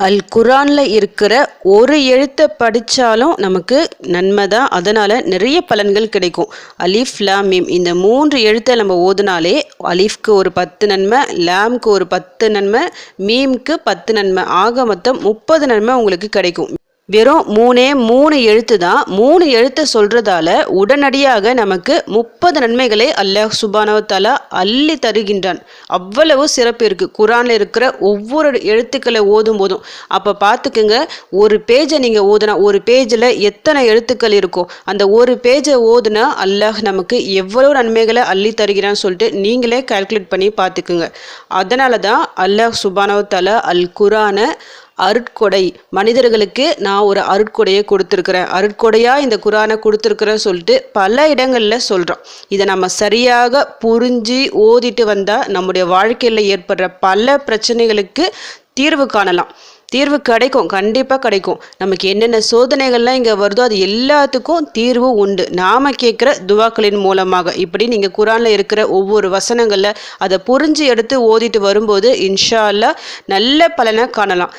அல் குரானில் இருக்கிற ஒரு எழுத்தை படித்தாலும் நமக்கு நன்மை தான் அதனால் நிறைய பலன்கள் கிடைக்கும். அலிஃப் லாம் மீம். இந்த மூன்று எழுத்தை நம்ம ஓதுனாலே அலிஃப்க்கு ஒரு பத்து நன்மை லாம்க்கு ஒரு பத்து நன்மை மீம்க்கு பத்து நன்மை. ஆக மொத்தம் முப்பது நன்மை உங்களுக்கு கிடைக்கும். வெறும் மூணே மூணு எழுத்து தான். மூணு எழுத்தை சொல்றதால உடனடியாக நமக்கு முப்பது நன்மைகளை அல்லாஹ் சுபானவத்தாலா அள்ளி தருகின்றான். அவ்வளவு சிறப்பு இருக்கு. குரானில் இருக்கிற ஒவ்வொரு எழுத்துக்களை ஓதும் போதும். அப்போ பார்த்துக்குங்க ஒரு பேஜை நீங்கள் ஓதுனா ஒரு பேஜில் எத்தனை எழுத்துக்கள் இருக்கும் அந்த ஒரு பேஜை ஓதுனா அல்லாஹ் நமக்கு எவ்வளவு நன்மைகளை அள்ளி தருகிறான்னு சொல்லிட்டு நீங்களே கால்குலேட் பண்ணி பார்த்துக்குங்க அதனால தான் அல்லாஹ் சுபானவத்தாலா அல் குரானை அருட்கொடை. மனிதர்களுக்கு நான் ஒரு அருட்கொடையை கொடுத்துருக்குறேன். அருட்கொடையாக இந்த குரானை கொடுத்துருக்குறேன்னு சொல்லிட்டு பல இடங்களில் சொல்கிறோம் இதை நம்ம சரியாக புரிஞ்சு ஓதிட்டு வந்தால் நம்முடைய வாழ்க்கையில் ஏற்படுற பல பிரச்சனைகளுக்கு தீர்வு காணலாம். தீர்வு கிடைக்கும் கண்டிப்பாக கிடைக்கும். நமக்கு என்னென்ன சோதனைகள்லாம் இங்கே வருதோ அது எல்லாத்துக்கும் தீர்வு உண்டு. நாம் கேட்குற துவாக்களின் மூலமாக. இப்படி நீங்கள் குரானில் இருக்கிற ஒவ்வொரு வசனங்களில் அதை புரிஞ்சு எடுத்து ஓதிட்டு வரும்போது இன்ஷா அல்லா நல்ல பலனை காணலாம்.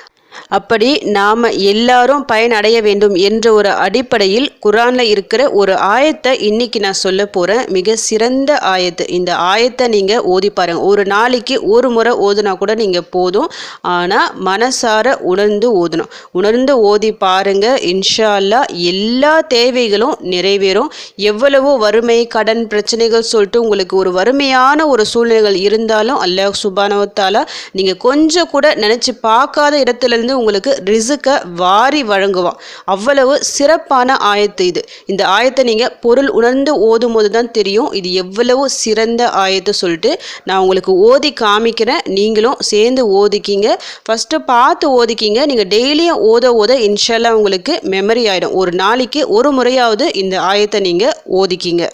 அப்படி நாம் எல்லாரும் பயனடைய வேண்டும் என்ற ஒரு அடிப்படையில் குரானில் இருக்கிற ஒரு ஆயத்தை இன்னைக்கு நான் சொல்ல போகிறேன் மிக சிறந்த ஆயத்து. இந்த ஆயத்தை நீங்கள் ஓதி பாருங்க. ஒரு நாளைக்கு ஒரு முறை ஓதுனா கூட நீங்கள் போதும். ஆனால் மனசார உணர்ந்து ஓதணும். உணர்ந்து ஓதி பாருங்க. இன்ஷால்லா எல்லா தேவைகளும் நிறைவேறும். எவ்வளவோ வறுமை கடன் பிரச்சனைகள் சொல்லிட்டு உங்களுக்கு ஒரு வறுமையான ஒரு சூழ்நிலைகள் இருந்தாலும் அல்லாஹ் சுபானவத்தாலா நீங்கள் கொஞ்சம் கூட நினச்சி பார்க்காத இடத்துல இருந்து உங்களுக்கு ரிசுக்கை வாரி வழங்குவான். அவ்வளவு சிறப்பான ஆயத்து இது. இந்த ஆயத்தை நீங்கள் பொருள் உணர்ந்து ஓதும் போது தான் தெரியும். இது எவ்வளவு சிறந்த ஆயத்து சொல்லிட்டு நான் உங்களுக்கு ஓதி காமிக்கிறேன். நீங்களும் சேர்ந்து ஓதிக்கிங்க. ஃபஸ்ட்டு பார்த்து ஓதிக்கிங்க. நீங்கள் டெய்லியும் ஓத ஓத இன்ஷால்லா உங்களுக்கு மெமரி ஆகிடும் ஒரு நாளைக்கு ஒரு முறையாவது இந்த ஆயத்தை நீங்கள் ஓதிக்கிங்க.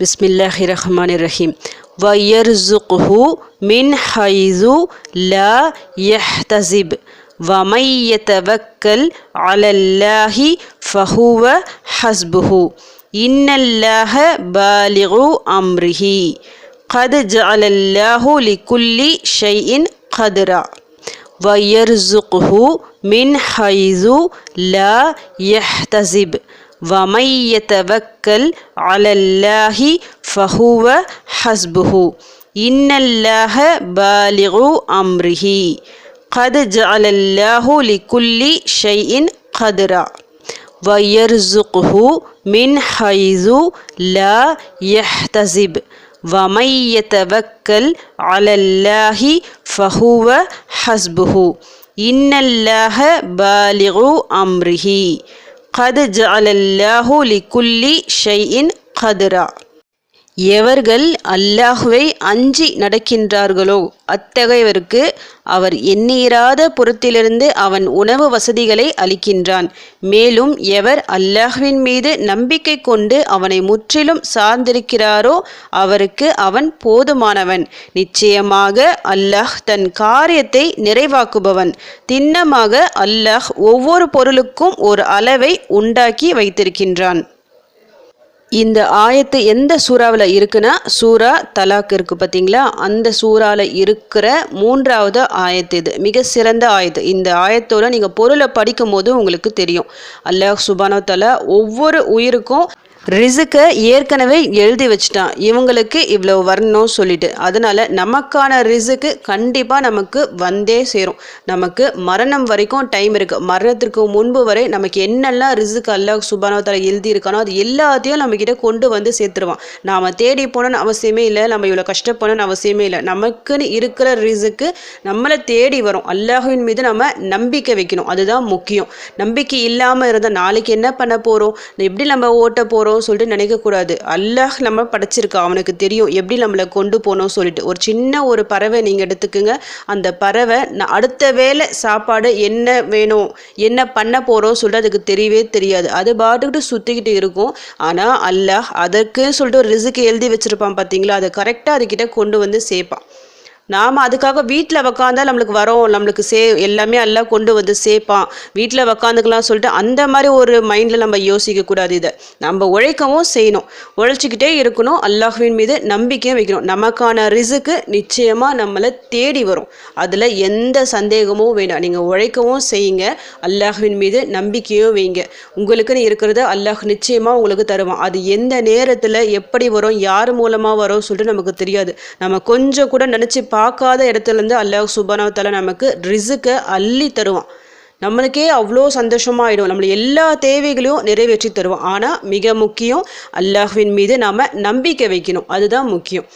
பிஸ்மில்லாஹி ரஹ்மான் ரஹீம். ويرزقه من حيث لا يحتسب ومن يتوكل على الله فهو حسبه إن الله بالغ أمره قد جعل الله لكل شيء قدرا ويرزقه من حيث لا يحتسب ومن يتوكل على الله فهو حسبه إن الله بالغ أمره قد جعل الله لكل شيء قدرا ويرزقه من حيث لا يحتسب ومن يتوكل على الله فهو حسبه إن الله بالغ أمره قد جعل الله لكل شيء قدرا. எவர்கள் அல்லாஹுவை அஞ்சி நடக்கின்றார்களோ அத்தகையவருக்கு அவர் எண்ணீராத புறத்திலிருந்து அவன் உணவு வசதிகளை அளிக்கின்றான். மேலும் எவர் அல்லாஹுவின் மீது நம்பிக்கை கொண்டு அவனை முற்றிலும் சார்ந்திருக்கிறாரோ அவருக்கு அவன் போதுமானவன். நிச்சயமாக அல்லாஹ் தன் காரியத்தை நிறைவாக்குபவன். திண்ணமாக அல்லாஹ் ஒவ்வொரு பொருளுக்கும் ஒரு அளவை உண்டாக்கி வைத்திருக்கின்றான். இந்த ஆயத்து எந்த சூறாவில் இருக்குன்னா சூரா தலாக் இருக்குது பார்த்தீங்களா அந்த சூறாவில் இருக்கிற மூன்றாவது ஆயத்து இது. மிக சிறந்த ஆயத்து. இந்த ஆயத்தோட நீங்கள் பொருளை படிக்கும் போது உங்களுக்கு தெரியும். அல்லாஹ் சுபானோ தலா ஒவ்வொரு உயிருக்கும் ரிசுக்கை ஏற்கனவே எழுதி வச்சுட்டான். இவங்களுக்கு இவ்வளோ வரணும் சொல்லிட்டு. அதனால நமக்கான ரிசுக்கு கண்டிப்பாக நமக்கு வந்தே சேரும். நமக்கு மரணம் வரைக்கும் டைம் இருக்குது மரணத்திற்கு முன்பு வரை நமக்கு என்னெல்லாம் ரிசுக்கு அல்லாஹ் சுபானவத்தால் எழுதி இருக்கானோ அது எல்லாத்தையும் நம்மக்கிட்ட கொண்டு வந்து சேர்த்துருவான். நாம் தேடி போகணும்னு அவசியமே இல்லை. நம்ம இவ்வளோ கஷ்டப்படணும்னு அவசியமே இல்லை. நமக்குன்னு இருக்கிற ரிசுக்கு நம்மளை தேடி வரும். அல்லாஹின் மீது நம்ம நம்பிக்கை வைக்கணும். அதுதான் முக்கியம். நம்பிக்கை இல்லாமல் இருந்தால் நாளைக்கு என்ன பண்ண போகிறோம் எப்படி நம்ம ஓட்ட போகிறோம் போகிறோம் சொல்லிட்டு நினைக்கக்கூடாது அல்லாஹ் நம்ம படைச்சிருக்கா அவனுக்கு தெரியும். எப்படி நம்மளை கொண்டு போகணும் சொல்லிட்டு. ஒரு சின்ன ஒரு பறவை நீங்கள் எடுத்துக்குங்க. அந்த பறவை நான் அடுத்த வேளை சாப்பாடு என்ன வேணும் என்ன பண்ண போகிறோம் சொல்லிட்டு அதுக்கு தெரியவே தெரியாது. அது பாட்டுக்கிட்டு சுற்றிக்கிட்டு இருக்கும். ஆனால் அல்லாஹ் அதற்குன்னு சொல்லிட்டு ஒரு ரிசுக்கு எழுதி வச்சுருப்பான் பார்த்தீங்களா அதை கரெக்டாக அதுக்கிட்ட கொண்டு வந்து சேர்ப்பான். நாம் அதுக்காக வீட்டில் உக்காந்தா நம்மளுக்கு வரோம். நம்மளுக்கு சே எல்லாமே எல்லாம் கொண்டு வந்து சேர்ப்பான் வீட்டில் உக்காந்துக்கலாம் சொல்லிட்டு அந்த மாதிரி ஒரு மைண்டில் நம்ம யோசிக்கக்கூடாது இதை. நம்ம உழைக்கவும் செய்யணும். உழைச்சிக்கிட்டே இருக்கணும். அல்லாஹுவின் மீது நம்பிக்கையும் வைக்கணும். நமக்கான ரிசுக்கு நிச்சயமாக நம்மளை தேடி வரும். அதில் எந்த சந்தேகமும் வேண்டாம். நீங்கள் உழைக்கவும் செய்யுங்க. அல்லாஹ்வின் மீது நம்பிக்கையும் வைங்க. உங்களுக்குன்னு இருக்கிறத அல்லாஹ் நிச்சயமாக உங்களுக்கு தருவான். அது எந்த நேரத்தில் எப்படி வரும் யார் மூலமாக வரும் சொல்லிட்டு நமக்கு தெரியாது. நம்ம கொஞ்சம் கூட நினச்சி பார்க்காத இடத்துலேருந்து அல்லாஹ் சுபானவத்தால நமக்கு ரிசுக்கை அள்ளி தருவான். நம்மளுக்கே அவ்வளோ சந்தோஷமாக ஆகிடும் நம்மளை எல்லா தேவைகளையும் நிறைவேற்றி தருவான். ஆனால் மிக முக்கியம் அல்லாஹ்வின் மீது நாம் நம்பிக்கை வைக்கணும். அதுதான் முக்கியம்.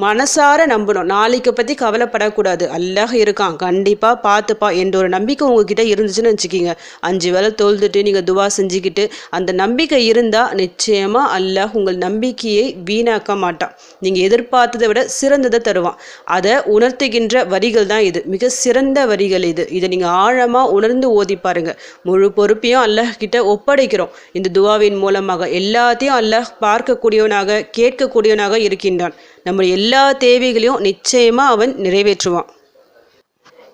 மனசார நம்பணும். நாளைக்கு பற்றி கவலைப்படக்கூடாது. அல்லாஹ் இருக்கான். கண்டிப்பாக பார்த்துப்பா. என்ற ஒரு நம்பிக்கை உங்ககிட்ட இருந்துச்சுன்னு வச்சுக்கிங்க. அஞ்சு வேளை தொழுதுட்டு நீங்கள் துவா செஞ்சுக்கிட்டு அந்த நம்பிக்கை இருந்தால் நிச்சயமாக அல்லாஹ் உங்கள் நம்பிக்கையை வீணாக்க மாட்டான். நீங்கள் எதிர்பார்த்ததை விட சிறந்ததை தருவான். அதை உணர்த்துகின்ற வரிகள் தான் இது. மிக சிறந்த வரிகள் இது. இதை நீங்கள் ஆழமாக உணர்ந்து ஓதி பாருங்க. முழு பொறுப்பையும் அல்லாஹ் கிட்ட ஒப்படைக்கிறோம். இந்த துவாவின் மூலமாக எல்லாத்தையும் அல்லாஹ் பார்க்கக்கூடியவனாக கேட்கக்கூடியவனாக இருக்கின்றான். நம்முடைய எல்லா தேவைகளையும் நிச்சயமாக அவன் நிறைவேற்றுவான்.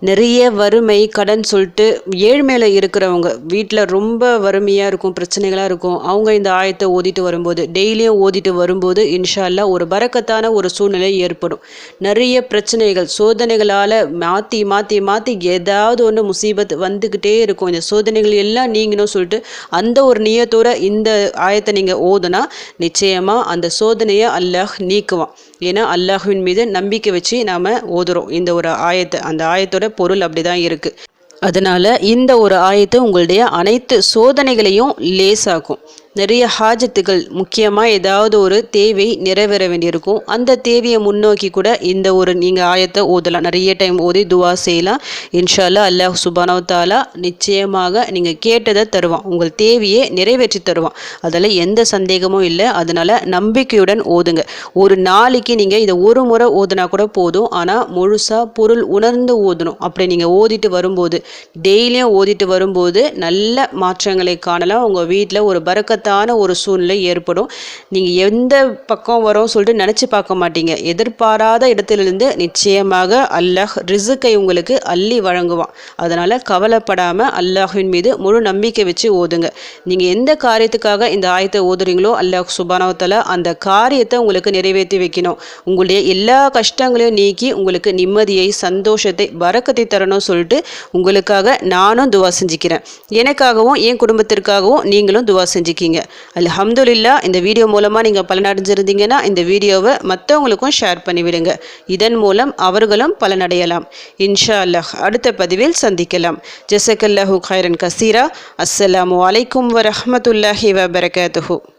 நிறைய வறுமை கடன் சொல்லிட்டு ஏழ்மையில் இருக்கிறவங்க வீட்டில் ரொம்ப வறுமையாக இருக்கும் பிரச்சனைகளாக இருக்கும். அவங்க இந்த ஆயத்தை ஓதிட்டு வரும்போது டெய்லியும் ஓதிட்டு வரும்போது இன்ஷால்லா ஒரு பறக்கத்தான ஒரு சூழ்நிலை ஏற்படும். நிறைய பிரச்சனைகள் சோதனைகளால் மாற்றி மாற்றி மாற்றி ஏதாவது ஒன்று முசீபத் வந்துக்கிட்டே இருக்கும். இந்த சோதனைகள் எல்லாம் நீங்கணும் சொல்லிட்டு அந்த ஒரு நியத்தோட இந்த ஆயத்தை நீங்கள் ஓதுனா நிச்சயமாக அந்த சோதனையை அல்லாஹ் நீக்குவான். ஏன்னா அல்லாஹுவின் மீது நம்பிக்கை வச்சு நாம் ஓதுறோம். இந்த ஒரு ஆயத்தை அந்த ஆயத்தோட பொருள் அப்படி தான் இருக்குது அதனால் இந்த ஒரு ஆயத்தை உங்களுடைய அனைத்து சோதனைகளையும் லேசாக்கும். நிறைய ஹாஜத்துகள் முக்கியமாக ஏதாவது ஒரு தேவை நிறைவேற வேண்டியிருக்கும். அந்த தேவையை முன்னோக்கி கூட இந்த ஒரு நீங்கள் ஆயத்தை ஓதலாம். நிறைய டைம் ஓதி துவா செய்யலாம். இன்ஷால்லா அல்லாஹ் சுபானவ் தாலா நிச்சயமாக நீங்கள் கேட்டதை தருவான். உங்கள் தேவையை நிறைவேற்றி தருவான். அதில் எந்த சந்தேகமும் இல்லை. அதனால் நம்பிக்கையுடன் ஓதுங்க. ஒரு நாளைக்கு நீங்கள் இதை ஒரு முறை ஓதுனா கூட போதும். ஆனால் முழுசாக பொருள் உணர்ந்து ஓதணும். அப்படி நீங்கள் ஓதிட்டு வரும்போது டெய்லியும் ஓதிட்டு வரும்போது நல்ல மாற்றங்களை காணலாம். உங்கள் வீட்டில் ஒரு பறக்கத்தை ஆபத்தான ஒரு சூழ்நிலை ஏற்படும். நீங்கள் எந்த பக்கம் வரும் சொல்லிட்டு நினச்சி பார்க்க மாட்டீங்க. எதிர்பாராத இடத்திலிருந்து நிச்சயமாக அல்லாஹ் ரிசுக்கை உங்களுக்கு அள்ளி வழங்குவான். அதனால் கவலைப்படாமல் அல்லாஹின் மீது முழு நம்பிக்கை வச்சு ஓதுங்க. நீங்கள் எந்த காரியத்துக்காக இந்த ஆயத்தை ஓதுறீங்களோ அல்லாஹ் சுபானவத்தில் அந்த காரியத்தை உங்களுக்கு நிறைவேற்றி வைக்கணும். உங்களுடைய எல்லா கஷ்டங்களையும் நீக்கி உங்களுக்கு நிம்மதியை சந்தோஷத்தை வரக்கத்தை தரணும் சொல்லிட்டு உங்களுக்காக நானும் துவா செஞ்சுக்கிறேன். எனக்காகவும் என் குடும்பத்திற்காகவும் நீங்களும் துவா செஞ்சுக்கி அல்ஹம்துலில்லா இந்த வீடியோ மூலமாக நீங்கள் பலனடைஞ்சிருந்தீங்கன்னா இந்த வீடியோவை மற்றவங்களுக்கும் ஷேர் பண்ணிவிடுங்க. இதன் மூலம் அவர்களும் பலனடையலாம். இன்ஷா அல்லாஹ் அடுத்த பதிவில் சந்திக்கலாம். ஜசக்கல்லாஹு கைரன் கசீரா. அஸ்ஸலாமு அலைக்கும் வரஹமத்துல்லாஹி வபரகாத்துஹூ.